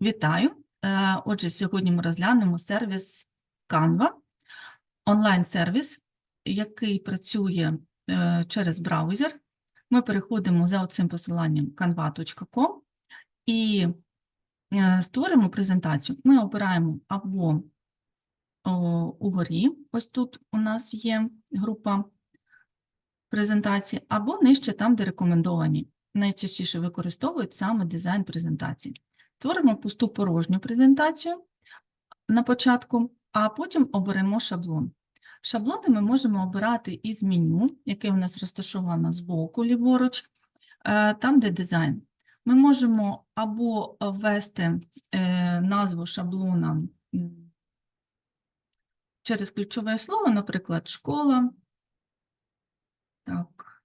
Вітаю! Е, Отже, сьогодні ми розглянемо сервіс Canva, онлайн-сервіс, який працює е, через браузер. Ми переходимо за цим посиланням canva.com і е, створимо презентацію. Ми обираємо або угорі, ось тут у нас є група презентації, або нижче там, де рекомендовані. Найчастіше використовують саме дизайн презентації. Створимо пусту порожню презентацію на початку, а потім оберемо шаблон. Шаблони ми можемо обирати із меню, яке у нас розташовано збоку ліворуч, е, там, де дизайн. Ми можемо або ввести е, назву шаблона через ключове слово, наприклад, школа. Так.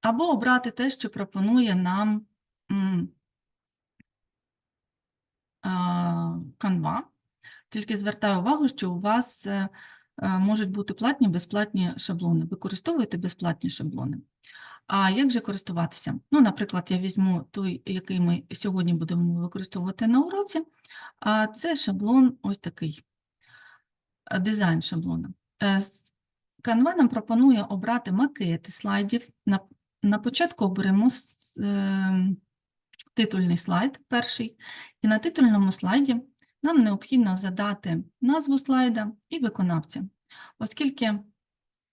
Або обрати те, що пропонує нам Canva. Тільки звертаю увагу, що у вас е, е, можуть бути платні, безплатні шаблони. Використовуйте безплатні шаблони. А як же користуватися? Ну, наприклад, я візьму той, який ми сьогодні будемо використовувати на уроці. А це шаблон ось такий, е, дизайн шаблона. Canva нам пропонує обрати макети слайдів. На, початку оберемо с- е, титульний слайд перший, і на титульному слайді нам необхідно задати назву слайда і виконавця. Оскільки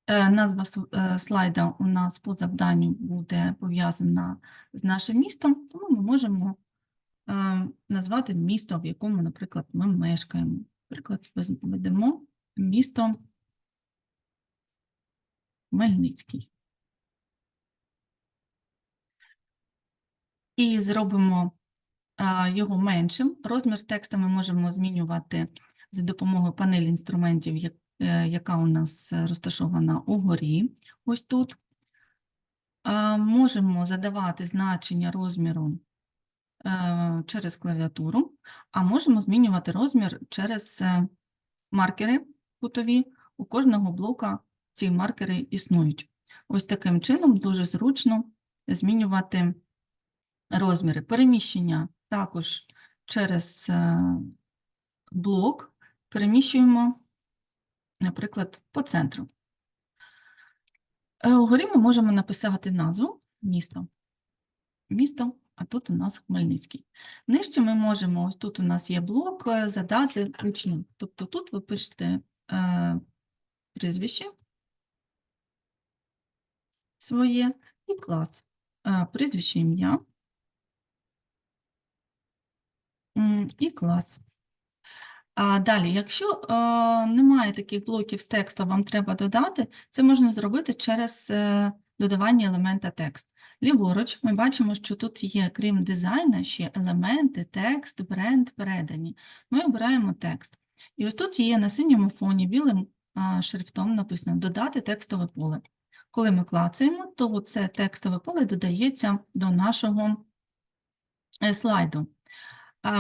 е, назва е, слайда у нас по завданню буде пов'язана з нашим містом, тому ми можемо е, назвати місто, в якому, наприклад, ми мешкаємо. Наприклад, введемо місто Хмельницький. І зробимо його меншим. Розмір текста ми можемо змінювати за допомогою панелі інструментів, е, яка у нас розташована угорі, ось тут. Можемо задавати значення розміру е, через клавіатуру, а можемо змінювати розмір через е, маркери кутові. У кожного блока ці маркери існують. Ось таким чином дуже зручно змінювати розміри. Переміщення також через е, блок переміщуємо, наприклад, по центру. Е, Угорі ми можемо написати назву місто. Місто, а тут у нас Хмельницький. Нижче ми можемо, ось тут у нас є блок, е, задати учню. Тобто тут ви пишете е, прізвище своє і клас. Е, прізвище ім'я. І клас. А далі, якщо е, немає таких блоків з тексту, вам треба додати, це можна зробити через е, додавання елемента текст. Ліворуч ми бачимо, що тут є, крім дизайна, ще елементи, текст, бренд, передані. Ми обираємо текст. І ось тут є на синьому фоні білим а, шрифтом написано «Додати текстове поле». Коли ми клацаємо, то це текстове поле додається до нашого е, слайду.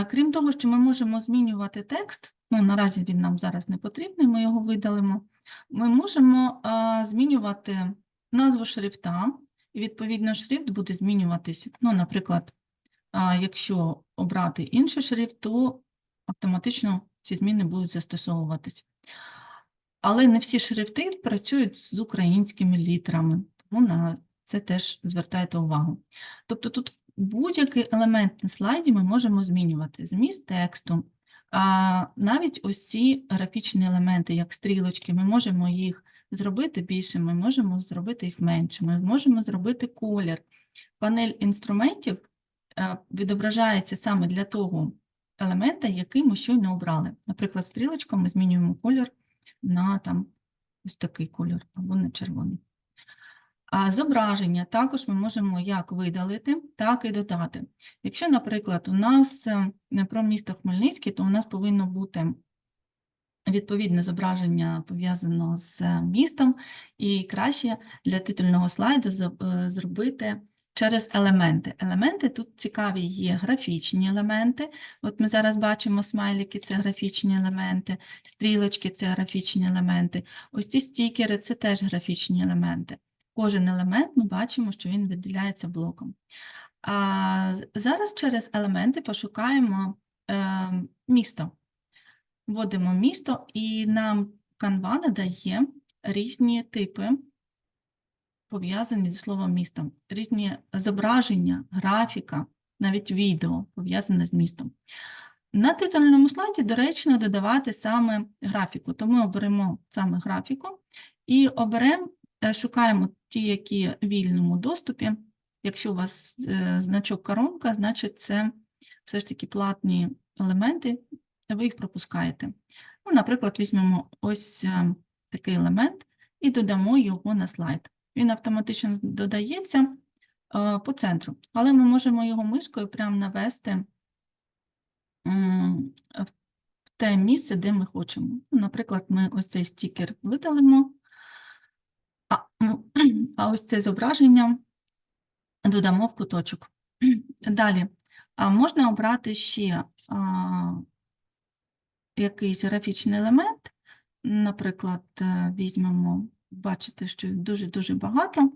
Крім того, що ми можемо змінювати текст, ну наразі він нам зараз не потрібний, ми його видалимо. Ми можемо змінювати назву шрифта, і відповідно шрифт буде змінюватись. Ну, наприклад, якщо обрати інший шрифт, то автоматично ці зміни будуть застосовуватись. Але не всі шрифти працюють з українськими літерами, тому на це теж звертайте увагу. Тобто тут будь-який елемент на слайді ми можемо змінювати. Зміст тексту, а, навіть ось ці графічні елементи, як стрілочки, ми можемо їх зробити більшими, ми можемо зробити їх меншими, ми можемо зробити колір. Панель інструментів е, відображається саме для того елемента, який ми щойно обрали. Наприклад, стрілочком ми змінюємо колір на там, ось такий колір або на червоний. А зображення також ми можемо як видалити, так і додати. Якщо, наприклад, у нас е, про місто Хмельницький, то у нас повинно бути відповідне зображення пов'язано з е, містом, і краще для титульного слайду е, зробити через елементи. Елементи тут цікаві є графічні елементи. От ми зараз бачимо смайлики, це графічні елементи, стрілочки це графічні елементи. Ось ці стікери це теж графічні елементи. Кожен елемент ми бачимо, що він виділяється блоком. А зараз через елементи пошукаємо е, місто. Вводимо місто, і нам Canva надає різні типи, пов'язані зі словом місто, різні зображення, графіка, навіть відео пов'язане з містом. На титульному слайді доречно додавати саме графіку, то ми оберемо саме графіку і оберемо, е, шукаємо ті, які в вільному доступі. Якщо у вас е, значок коронка, значить це все ж таки платні елементи, ви їх пропускаєте. Ну, наприклад, візьмемо ось е, такий елемент і додамо його на слайд. Він автоматично додається е, по центру, але ми можемо його мишкою прямо навести в те місце, де ми хочемо. Ну, Наприклад, ми ось цей стікер видалимо, а, ну, ось це зображення додамо в куточок. Далі, а можна обрати ще а, якийсь графічний елемент. Наприклад, е, візьмемо, бачите, що їх дуже-дуже багато.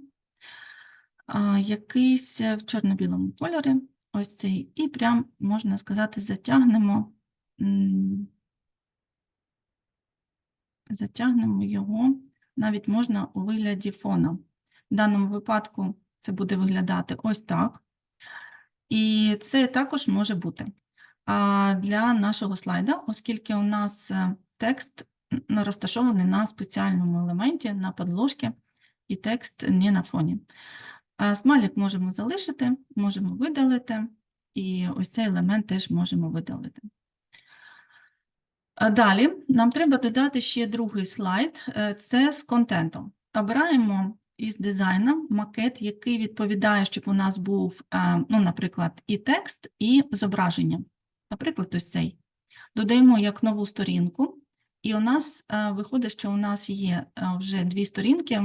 А, якийсь е, в чорно-білому кольорі, ось цей, і прям, можна сказати, затягнемо, затягнемо його, навіть можна у вигляді фона. В даному випадку це буде виглядати ось так. І це також може бути для нашого слайда, оскільки у нас е, текст розташований на спеціальному елементі, на подложці, і текст не на фоні. А Смайлик можемо залишити, можемо видалити, і ось цей елемент теж можемо видалити. Далі нам треба додати ще другий слайд, е, це з контентом. Обираємо із дизайну макет, який відповідає, щоб у нас був, е, ну, наприклад, і текст, і зображення. Наприклад, ось цей. Додаємо як нову сторінку, і у нас е, виходить, що у нас є вже дві сторінки,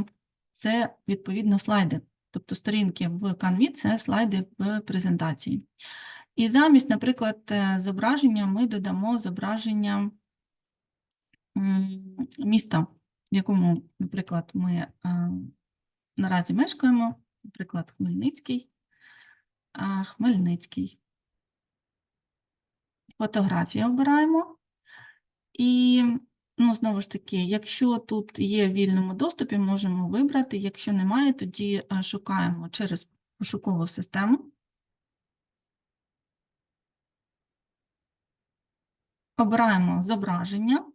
це відповідно слайди. Тобто сторінки в Canvі – це слайди в презентації. І замість, наприклад, зображення ми додамо зображення міста, в якому, наприклад, ми наразі мешкаємо, наприклад, Хмельницький. Хмельницький. Фотографію обираємо. І, ну, знову ж таки, якщо тут є в вільному доступі, можемо вибрати. Якщо немає, тоді шукаємо через пошукову систему. Обираємо зображення.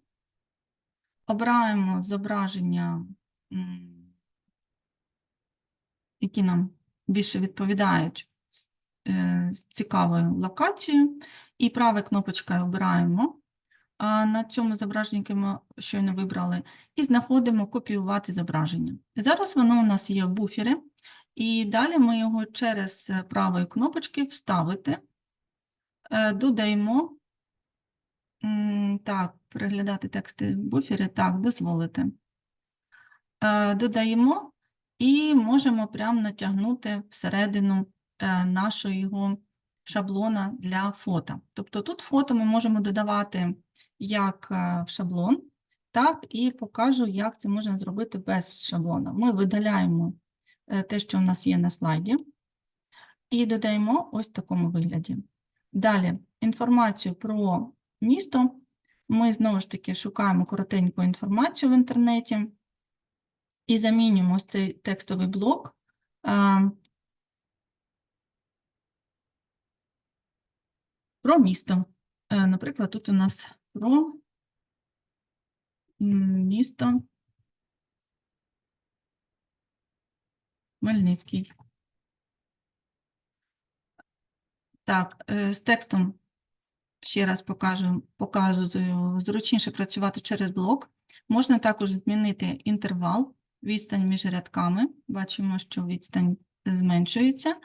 Обираємо зображення, які нам більше відповідають з, е, цікавою локацією. І правою кнопочкою обираємо на цьому зображенні, яке ми щойно вибрали, і знаходимо копіювати зображення. Зараз воно у нас є в буфері, і далі ми його через правої кнопочки вставити, е, додаємо. Так, переглядати тексти в буфері, так, дозволити. Е, Додаємо і можемо прямо натягнути всередину е, нашого шаблона для фото. Тобто тут фото ми можемо додавати як е, в шаблон, так і покажу, як це можна зробити без шаблона. Ми видаляємо те, що в нас є на слайді, і додаємо ось в такому вигляді. Далі інформацію про місто. Ми знову ж таки шукаємо коротеньку інформацію в інтернеті і замінюємо ось цей текстовий блок. Про місто. Е, Наприклад, тут у нас про місто Хмельницький. Так, е, з текстом ще раз покажу, показую, зручніше працювати через блок. Можна також змінити інтервал, відстань між рядками. Бачимо, що відстань зменшується,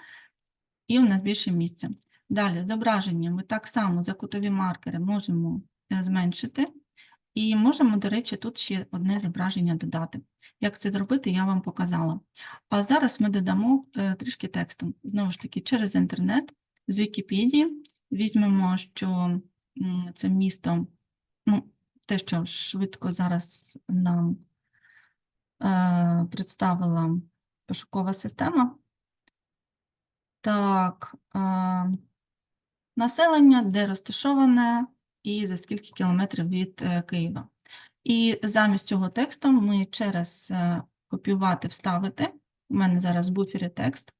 і у нас більше місця. Далі, зображення ми так само за кутові маркери можемо е, зменшити. І можемо, до речі, тут ще одне зображення додати. Як це зробити, я вам показала. А зараз ми додамо е, трішки тексту. Знову ж таки, через інтернет, з Вікіпедії. Візьмемо, що це місто, ну, те, що швидко зараз нам е, представила пошукова система. Так, а, населення, де розташоване і за скільки кілометрів від е, Києва. І замість цього тексту ми через е, копіювати, вставити. У мене зараз в буфері текст.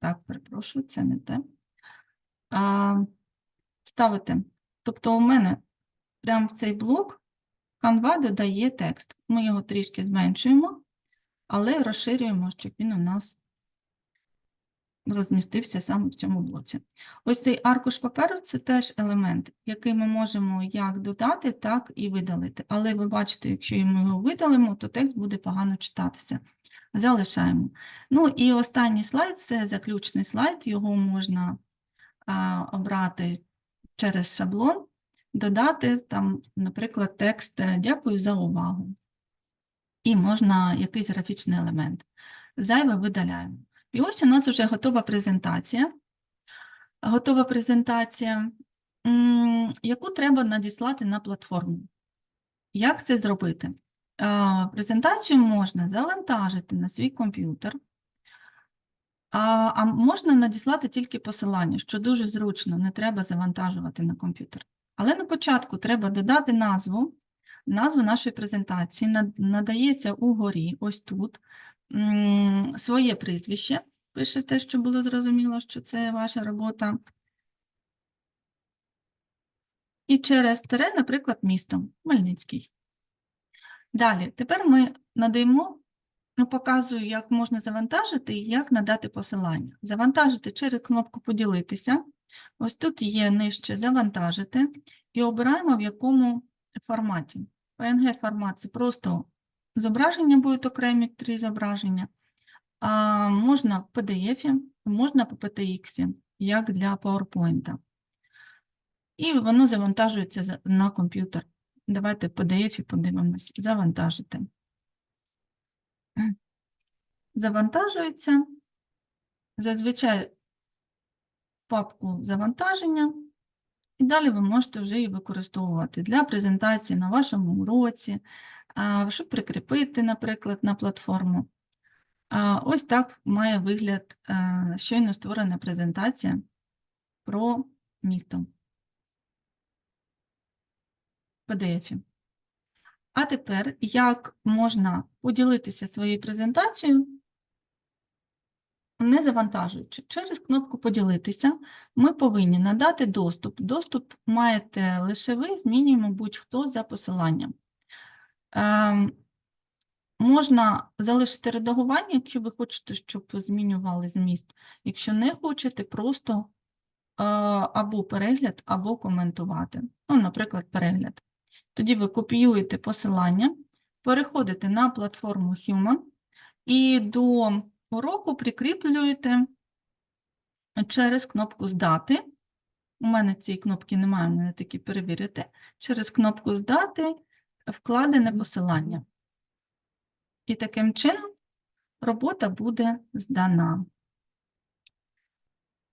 Так, перепрошую, це не те. А, Ставити. Тобто у мене прямо в цей блок Canva додає текст. Ми його трішки зменшуємо, але розширюємо, щоб він у нас розмістився саме в цьому блоці. Ось цей аркуш паперу це теж елемент, який ми можемо як додати, так і видалити. Але ви бачите, якщо ми його видалимо, то текст буде погано читатися. Залишаємо. Ну і останній слайд це заключний слайд, його можна а, обрати через шаблон, додати там, наприклад, текст е, Дякую за увагу. І можна якийсь графічний елемент. Зайве видаляємо. І ось у нас вже готова презентація. Готова презентація, яку треба надіслати на платформу. Як це зробити? Презентацію можна завантажити на свій комп'ютер, а, а можна надіслати тільки посилання, що дуже зручно, не треба завантажувати на комп'ютер. Але на початку треба додати назву, назву нашої презентації, над- надається угорі, ось тут, своє прізвище, пишете, щоб було зрозуміло, що це ваша робота. І через тире, наприклад, місто Хмельницький. Далі, тепер ми надаємо, показую, як можна завантажити і як надати посилання. Завантажити через кнопку Поділитися. Ось тут є нижче Завантажити і обираємо в якому форматі. PNG формат це просто зображення будуть окремі три зображення. А, можна в PDF, можна по PTX, як для PowerPoint. І воно завантажується на комп'ютер. Давайте в PDF подивимось. Завантажити. Завантажується. Зазвичай в папку завантаження. І далі ви можете вже її використовувати для презентації на вашому уроці, щоб прикріпити, наприклад, на платформу. Ось так має вигляд е, щойно створена презентація про місто. PDF. А тепер, як можна поділитися своєю презентацією, не завантажуючи. Через кнопку Поділитися ми повинні надати доступ. Доступ маєте лише ви, змінюємо будь-хто за посиланням. Ем, Можна залишити редагування, якщо ви хочете, щоб змінювали зміст. Якщо не хочете, просто е, або перегляд, або коментувати. Ну, наприклад, перегляд. Тоді ви копіюєте посилання, переходите на платформу Human і до уроку прикріплюєте через кнопку Здати. У мене цієї кнопки немає, мене таки перевірити. Через кнопку Здати вкладене посилання. І таким чином робота буде здана.